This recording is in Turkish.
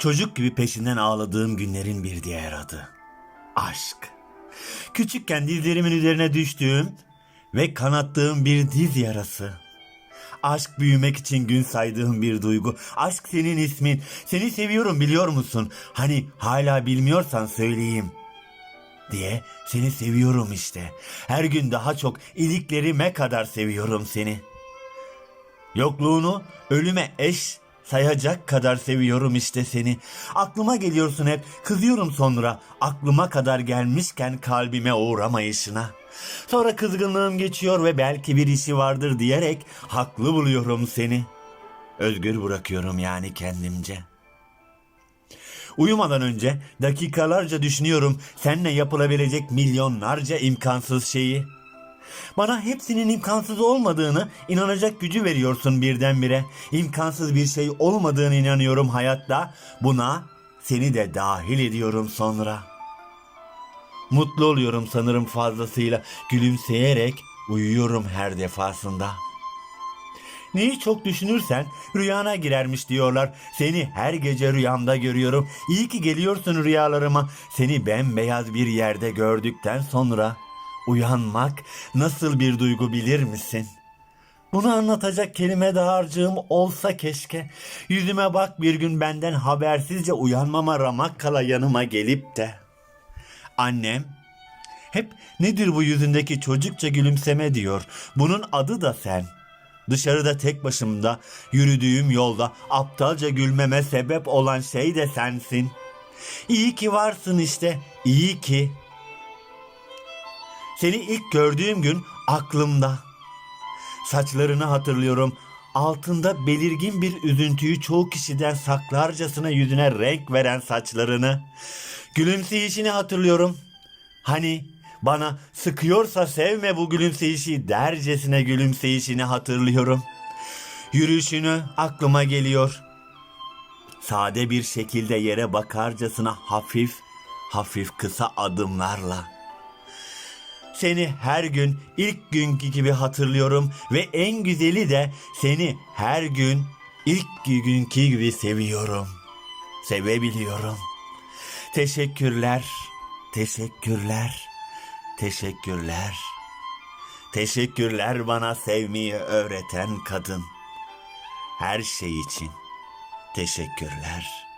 Çocuk gibi peşinden ağladığım günlerin bir diğer adı. Aşk. Küçükken dizlerimin üzerine düştüğüm ve kanattığım bir diz yarası. Aşk büyümek için gün saydığım bir duygu. Aşk senin ismin. Seni seviyorum biliyor musun? Hani hala bilmiyorsan söyleyeyim. Diye seni seviyorum işte. Her gün daha çok iliklerime kadar seviyorum seni. Yokluğunu ölüme eş sayacak kadar seviyorum işte seni. Aklıma geliyorsun hep, kızıyorum sonra. Aklıma kadar gelmişken kalbime uğramayışına. Sonra kızgınlığım geçiyor ve belki bir işi vardır diyerek haklı buluyorum seni. Özgür bırakıyorum yani kendimce. Uyumadan önce dakikalarca düşünüyorum seninle yapılabilecek milyonlarca imkansız şeyi. Bana hepsinin imkansız olmadığını inanacak gücü veriyorsun birdenbire. İmkansız bir şey olmadığını inanıyorum hayatta. Buna seni de dahil ediyorum sonra. Mutlu oluyorum sanırım fazlasıyla. Gülümseyerek uyuyorum her defasında. Neyi çok düşünürsen rüyana girermiş diyorlar. Seni her gece rüyamda görüyorum. İyi ki geliyorsun rüyalarıma. Seni bembeyaz bir yerde gördükten sonra uyanmak nasıl bir duygu bilir misin? Bunu anlatacak kelime dağarcığım olsa keşke. Yüzüme bak bir gün benden habersizce uyanmama ramak kala yanıma gelip de. Annem hep nedir bu yüzündeki çocukça gülümseme diyor. Bunun adı da sen. Dışarıda tek başımda yürüdüğüm yolda aptalca gülmeme sebep olan şey de sensin. İyi ki varsın işte, iyi ki. Seni ilk gördüğüm gün aklımda. Saçlarını hatırlıyorum. Altında belirgin bir üzüntüyü çoğu kişiden saklarcasına yüzüne renk veren saçlarını. Gülümseyişini hatırlıyorum. Hani bana sıkıyorsa sevme bu gülümseyişi dercesine gülümseyişini hatırlıyorum. Yürüyüşünü aklıma geliyor. Sade bir şekilde yere bakarcasına hafif hafif kısa adımlarla. Seni her gün ilk günkü gibi hatırlıyorum ve en güzeli de seni her gün ilk günkü gibi seviyorum. Sevebiliyorum. Teşekkürler. Teşekkürler. Teşekkürler. Teşekkürler bana sevmeyi öğreten kadın. Her şey için teşekkürler.